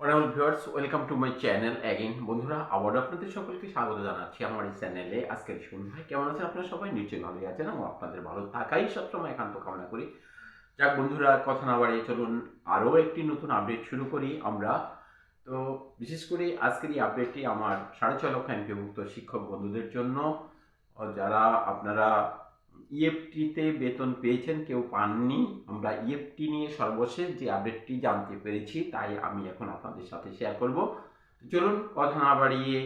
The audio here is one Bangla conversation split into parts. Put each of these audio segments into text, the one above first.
Honourable viewers welcome to my channel again বন্ধুরা, আবারও আপনাদের সকলকে স্বাগত জানাচ্ছি আমার এই চ্যানেলে আজকের সন্ধ্যায় কেমন আছেন আপনারা সবাই? নিশ্চয়ই ভালোই আছেন এবং আপনাদের ভালো থাকাই সবসময় একান্ত কামনা করি। যাক বন্ধুরা, কথা না বাড়িয়ে চলুন, আরও একটি নতুন আপডেট শুরু করি আমরা। তো বিশেষ করে আজকের এই আপডেটটি আমার সাড়ে ছয় লক্ষ এমপিভুক্ত শিক্ষক বন্ধুদের জন্য। যারা আপনারা ইএফটিতে বেতন পেয়েছেন, কেউ পাননি। আমরা ইএফটি নিয়ে সর্বশেষ যে আপডেটটি জানতে পেরেছি, তাই আমি এখন আপনাদের সাথে শেয়ার করব। চলুন, কথা না বাড়িয়ে,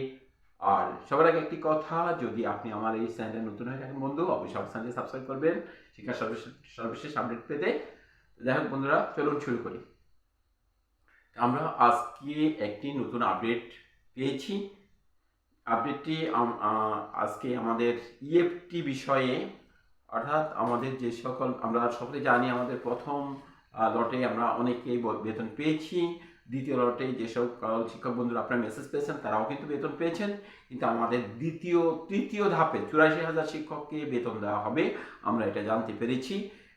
আর সবার আগে একটি কথা, যদি আপনি আমার এই চ্যানেলে নতুন হয়ে থাকেন বন্ধু, অবশ্যই আমার চ্যানেলে সাবস্ক্রাইব করবেন শিক্ষার সর্বশেষ সর্বশেষ আপডেট পেতে। হোক বন্ধুরা, চলুন শুরু করি। আমরা আজকে একটি নতুন আপডেট পেয়েছি। আপডেটটি আজকে আমাদের ইএফটি বিষয়ে অর্থাৎ আমাদের যে সকল, আমরা সকলে জানি আমাদের প্রথম লটে আমরা অনেকেই বেতন পেয়েছি। দ্বিতীয় লটে যেসব শিক্ষক বন্ধুরা আপনারা মেসেজ পেয়েছেন, তারাও কিন্তু বেতন পেয়েছেন। কিন্তু আমাদের দ্বিতীয়, তৃতীয় ধাপে চুরাশি হাজার শিক্ষককে বেতন দেওয়া হবে, আমরা এটা জানতে পেরেছি।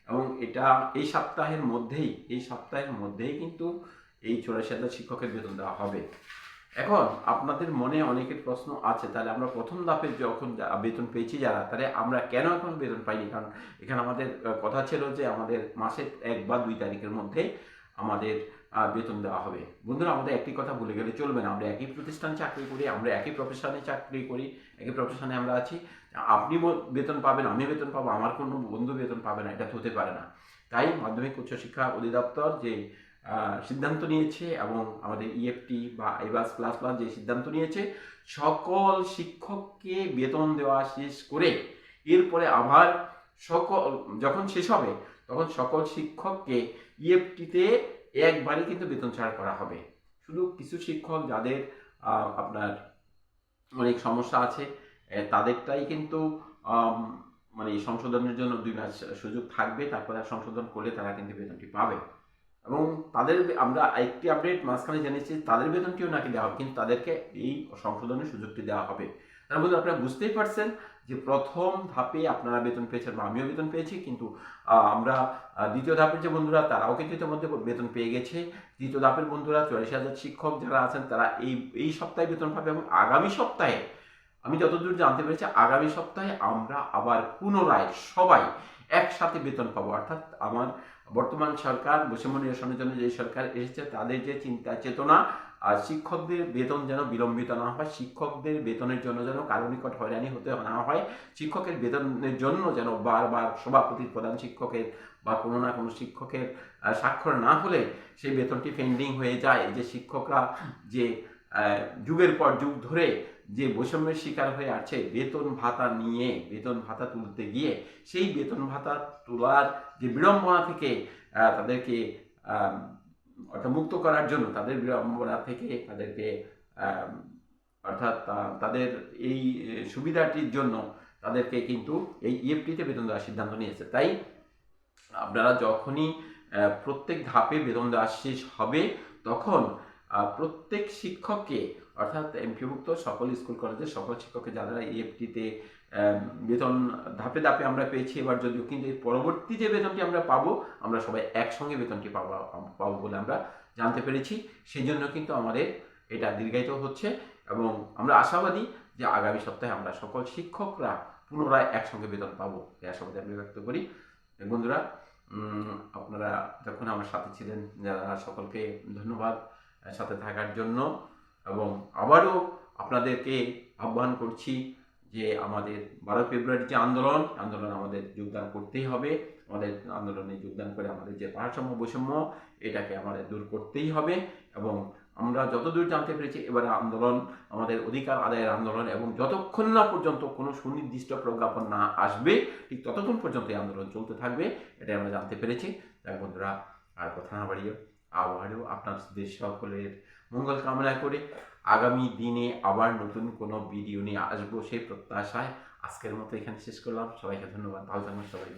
এবং এটা এই সপ্তাহের মধ্যেই, এই সপ্তাহের মধ্যেই কিন্তু এই চুরাশি হাজার শিক্ষকের বেতন দেওয়া হবে। এখন আপনাদের মনে অনেকের প্রশ্ন আছে, তাহলে আমরা প্রথম ধাপে যখন বেতন পেয়েছি যারা, তাহলে আমরা কেন এখন বেতন পাইনি? কারণ এখানে আমাদের কথা ছিল যে আমাদের মাসের এক বা দুই তারিখের মধ্যে আমাদের বেতন দেওয়া হবে। বন্ধুরা, আমাদের একটি কথা ভুলে গেলে চলবে না। আমরা একই প্রতিষ্ঠানে চাকরি করি, আমরা একই প্রফেশনে চাকরি করি, একই প্রফেশনে আমরা আছি। আপনি বেতন পাবেন, আমি বেতন পাবো, আমার কোনো বন্ধু বেতন পাবে না, এটা হতে পারে না। তাই মাধ্যমিক উচ্চশিক্ষা অধিদপ্তর যে সিদ্ধান্ত নিয়েছে এবং আমাদের ইএফটি বা এবাস প্লাস প্লাস যে সিদ্ধান্ত নিয়েছে, সকল শিক্ষককে বেতন দেওয়া শেষ করে এরপরে আবার সকল, যখন শেষ হবে, তখন সকল শিক্ষককে ইএফটিতে একবারই কিন্তু বেতন ছাড় করা হবে। শুধু কিছু শিক্ষক যাদের আপনার অনেক সমস্যা আছে তাদেরটাই কিন্তু মানে সংশোধনের জন্য দুই মাস সুযোগ থাকবে, তারপরে সংশোধন করলে তারা কিন্তু বেতনটি পাবে। এবং তাদের আমরা একটি আপডেট মাঝখানে জেনেছি তাদের বেতনটিও নাকি দেওয়া হবে, কিন্তু তাদেরকে এই সংশোধনের সুযোগটি দেওয়া হবে। তার মধ্যে আপনারা বুঝতেই পারছেন যে প্রথম ধাপে আপনারা বেতন পেয়েছেন বা আমিও বেতন পেয়েছি, কিন্তু আমরা দ্বিতীয় ধাপের যে বন্ধুরা, তারাও কিন্তু ইতিমধ্যে বেতন পেয়ে গেছে। দ্বিতীয় ধাপের বন্ধুরা চুরাশি হাজার শিক্ষক যারা আছেন, তারা এই এই সপ্তাহে বেতন পাবে এবং আগামী সপ্তাহে, আমি যতদূর জানতে পেরেছি, আগামী সপ্তাহে আমরা আবার পুনরায় সবাই একসাথে বেতন পাবো। অর্থাৎ আমার বর্তমান সরকার, বৈষম্য জন্য যে সরকার এসেছে, তাদের যে চিন্তা চেতনা, আর শিক্ষকদের বেতন যেন বিলম্বিত না হয়, শিক্ষকদের বেতনের জন্য যেন কারও নিকট হয়রানি হতে না হয়, শিক্ষকের বেতনের জন্য যেন বারবার সভাপতি প্রধান শিক্ষকের বা কোনো না কোনো শিক্ষকের স্বাক্ষর না হলে সেই বেতনটি পেন্ডিং হয়ে যায়। যে শিক্ষকরা যে যুগের পর যুগ ধরে যে বৈষম্যের শিকার হয়ে আছে, বেতন ভাতা নিয়ে, বেতন ভাতা তুলতে গিয়ে সেই বেতন ভাতা তোলার যে বিড়ম্বনা থেকে তাদেরকে অর্থাৎ মুক্ত করার জন্য তাদের বিড়ম্বনা থেকে তাদেরকে অর্থাৎ তাদের এই সুবিধাটির জন্য তাদেরকে কিন্তু এই ইএফটিতে বেতন দেওয়ার সিদ্ধান্ত নিয়েছে। তাই আপনারা যখনই প্রত্যেক ধাপে বেতন দেওয়া শেষ হবে, তখন প্রত্যেক শিক্ষককে অর্থাৎ এমপিভুক্ত সকল স্কুল, কলেজের সকল শিক্ষককে যারা ইএফটিতে বেতন ধাপে ধাপে আমরা পেয়েছি, এবার যদিও কিন্তু পরবর্তী যে বেতনটি আমরা পাবো, আমরা সবাই একসঙ্গে বেতনটি পাবো পাবো বলে আমরা জানতে পেরেছি। সেই জন্য কিন্তু আমাদের এটা দীর্ঘায়িত হচ্ছে এবং আমরা আশাবাদী যে আগামী সপ্তাহে আমরা সকল শিক্ষকরা পুনরায় একসঙ্গে বেতন পাবো, এই আশাবাদী আমি ব্যক্ত করি। বন্ধুরা আপনারা যখন আমার সাথে ছিলেন, যারা সকলকে ধন্যবাদ। সাথে থাকার জন্য এবং আবারও আপনাদেরকে আহ্বান করছি যে আমাদের বারো ফেব্রুয়ারি যে আন্দোলন আন্দোলন আমাদের যোগদান করতেই হবে। আমাদের আন্দোলনে যোগদান করে আমাদের যে ভারসাম্য, বৈষম্য, এটাকে আমাদের দূর করতেই হবে এবং আমরা যতদূর জানতে পেরেছি, এবারে আন্দোলন আমাদের অধিকার আদায়ের আন্দোলন এবং যতক্ষণ না পর্যন্ত কোনো সুনির্দিষ্ট প্রজ্ঞাপন না আসবে, ঠিক ততক্ষণ পর্যন্ত এই আন্দোলন চলতে থাকবে, এটাই আমরা জানতে পেরেছি। তাই বন্ধুরা, আর কথা না বাড়িয়ে আবারও আপনাদের সকলের মঙ্গল কামনা করে আগামী দিনে আবার নতুন কোনো ভিডিও নিয়ে আসব সেই প্রত্যাশায় আজকের মতো এখানে শেষ করলাম। সবাইকে ধন্যবাদ। ভালো থাকবেন সবাই।